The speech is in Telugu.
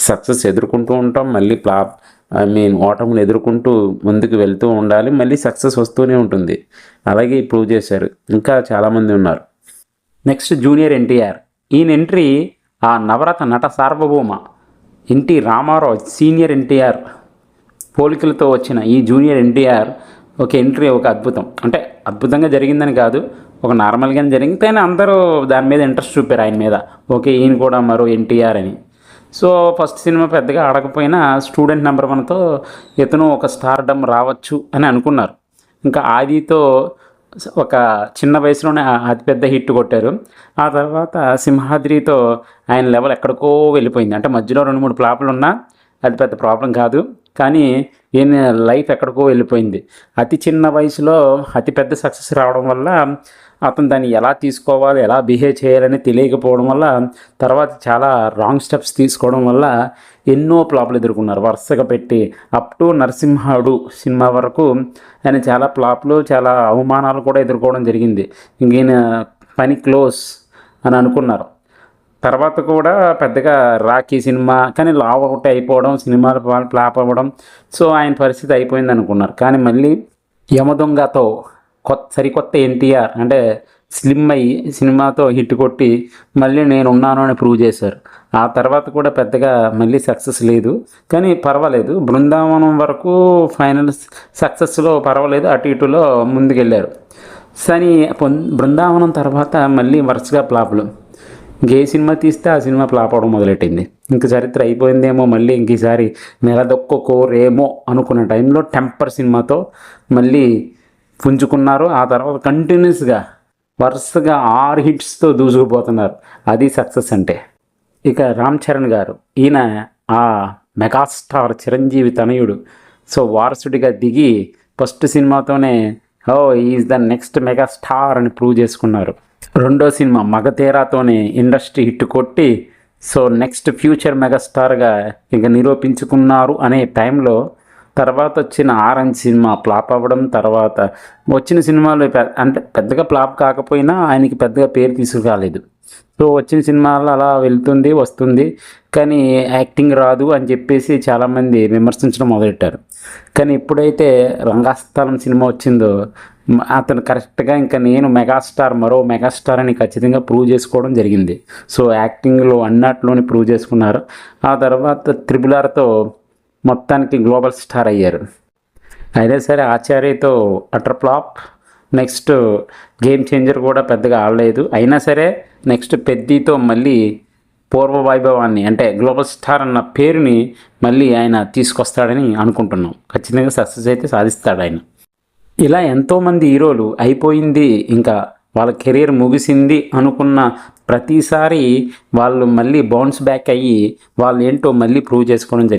సక్సెస్ ఎదుర్కొంటూ ఉంటాం. మళ్ళీ ప్లా ఐ మీన్ ఓటమిని ఎదుర్కొంటూ ముందుకు వెళ్తూ ఉండాలి. మళ్ళీ సక్సెస్ వస్తూనే ఉంటుంది. అలాగే ప్రూవ్ చేశారు. ఇంకా చాలామంది ఉన్నారు. Next junior NTR. ఈయన ఎంట్రీ ఆ నవరత్న నట సార్వభౌమ ఎన్టీ రామారావు సీనియర్ ఎన్టీఆర్ పోలికలతో వచ్చిన ఈ జూనియర్ ఎన్టీఆర్ ఒక ఎంట్రీ ఒక అద్భుతం. అంటే అద్భుతంగా జరిగిందని కాదు ఒక నార్మల్గానే జరిగింది. కానీ అందరూ దాని మీద ఇంట్రెస్ట్ చూపారు ఆయన మీద. ఓకే ఈయన కూడా మరో ఎన్టీఆర్ అని. సో ఫస్ట్ సినిమా పెద్దగా ఆడకపోయినా స్టూడెంట్ నెంబర్ వన్తో ఇతను ఒక స్టార్డమ్ రావచ్చు అని అనుకున్నారు. ఇంకా ఆదితో ఒక చిన్న వయసులోనే అతిపెద్ద హిట్ కొట్టారు. ఆ తర్వాత సింహాద్రితో ఆయన లెవెల్ ఎక్కడికో వెళ్ళిపోయింది. అంటే మధ్యలో రెండు మూడు ఫ్లాపులు ఉన్నా అది పెద్ద ప్రాబ్లం కాదు. కానీ ఈయన లైఫ్ ఎక్కడికో వెళ్ళిపోయింది. అతి చిన్న వయసులో అతి పెద్ద సక్సెస్ రావడం వల్ల అతను దాన్ని ఎలా తీసుకోవాలి ఎలా బిహేవ్ చేయాలని తెలియకపోవడం వల్ల తర్వాత చాలా రాంగ్ స్టెప్స్ తీసుకోవడం వల్ల ఎన్నో ప్లాపులు ఎదుర్కొన్నారు. వరుసగా పెట్టి అప్ టు నరసింహడు సినిమా వరకు ఆయన చాలా ప్లాపులు చాలా అవమానాలు కూడా ఎదుర్కోవడం జరిగింది. ఇంక ఈయన పని క్లోజ్ అని అనుకున్నారు. తర్వాత కూడా పెద్దగా రాఖీ సినిమా కానీ లావ్ ఒకటి అయిపోవడం సినిమాలు ఫ్లాప్ అవ్వడం సో ఆయన పరిస్థితి అయిపోయింది అనుకున్నారు. కానీ మళ్ళీ యమదొంగతో కొత్త సరికొత్త ఎన్టీఆర్ అంటే స్లిమ్ అయ్యి సినిమాతో హిట్ కొట్టి మళ్ళీ నేను ఉన్నాను అని ప్రూవ్ చేశారు. ఆ తర్వాత కూడా పెద్దగా మళ్ళీ సక్సెస్ లేదు. కానీ పర్వాలేదు. బృందావనం వరకు ఫైనల్ సక్సెస్లో పర్వాలేదు. అటు ఇటులో ముందుకెళ్ళారు సని బృందావనం తర్వాత మళ్ళీ వరుసగా ఫ్లాపులు. ఇంకే సినిమా తీస్తే ఆ సినిమా ఫ్లాప్ అవడం మొదలెట్టింది. ఇంక చరిత్ర అయిపోయిందేమో మళ్ళీ ఇంక ఈసారి నెలదొక్కోరేమో అనుకున్న టైంలో టెంపర్ సినిమాతో మళ్ళీ పుంజుకున్నారు. ఆ తర్వాత కంటిన్యూస్గా వరుసగా ఆరు హిట్స్తో దూసుకుపోతున్నారు. అది సక్సెస్ అంటే. ఇక రామ్ చరణ్ గారు ఈయన ఆ మెగాస్టార్ చిరంజీవి తనయుడు. సో వారసుడిగా దిగి ఫస్ట్ సినిమాతోనే ఓ ఈజ్ ద నెక్స్ట్ మెగాస్టార్ అని ప్రూవ్ చేసుకున్నారు. రెండో సినిమా మగతేరాతోనే ఇండస్ట్రీ హిట్ కొట్టి సో నెక్స్ట్ ఫ్యూచర్ మెగాస్టార్గా ఇక నిరూపించుకున్నారు అనే టైంలో తర్వాత వచ్చిన ఆరెంజ్ సినిమా ఫ్లాప్ అవ్వడం తర్వాత వచ్చిన సినిమాలు అంటే పెద్దగా ఫ్లాప్ కాకపోయినా ఆయనకి పెద్దగా పేరు తీసుకురాలేదు. సో వచ్చిన సినిమాలు అలా వెళ్తుంది వస్తుంది కానీ యాక్టింగ్ రాదు అని చెప్పేసి చాలామంది విమర్శించడం మొదలెట్టారు. కానీ ఎప్పుడైతే రంగస్థలం సినిమా వచ్చిందో అతను కరెక్ట్గా ఇంకా నేను మెగాస్టార్ మరో మెగాస్టార్ అని ఖచ్చితంగా ప్రూవ్ చేసుకోవడం జరిగింది. సో యాక్టింగ్లో అన్నట్లోనే ప్రూవ్ చేసుకున్నారు. ఆ తర్వాత త్రిబుల్ ఆర్తో మొత్తానికి గ్లోబల్ స్టార్ అయ్యారు. అయినా సరే ఆచార్యతో utter flop. Next game changer కూడా పెద్దగా ఆడలేదు. అయినా సరే నెక్స్ట్ పెద్దితో మళ్ళీ పూర్వ వైభవాన్ని అంటే గ్లోబల్ స్టార్ అన్న పేరుని మళ్ళీ ఆయన తీసుకొస్తాడని అనుకుంటున్నాం. ఖచ్చితంగా సక్సెస్ అయితే సాధిస్తాడు ఆయన. ఇలా ఎంతోమంది హీరోలు అయిపోయింది. ఇంకా వాళ్ళ కెరీర్ ముగిసింది అనుకున్న ప్రతిసారి వాళ్ళు మళ్ళీ బౌన్స్ బ్యాక్ అయ్యి వాళ్ళు ఏంటో మళ్ళీ ప్రూవ్ చేసుకోవడం జరిగింది.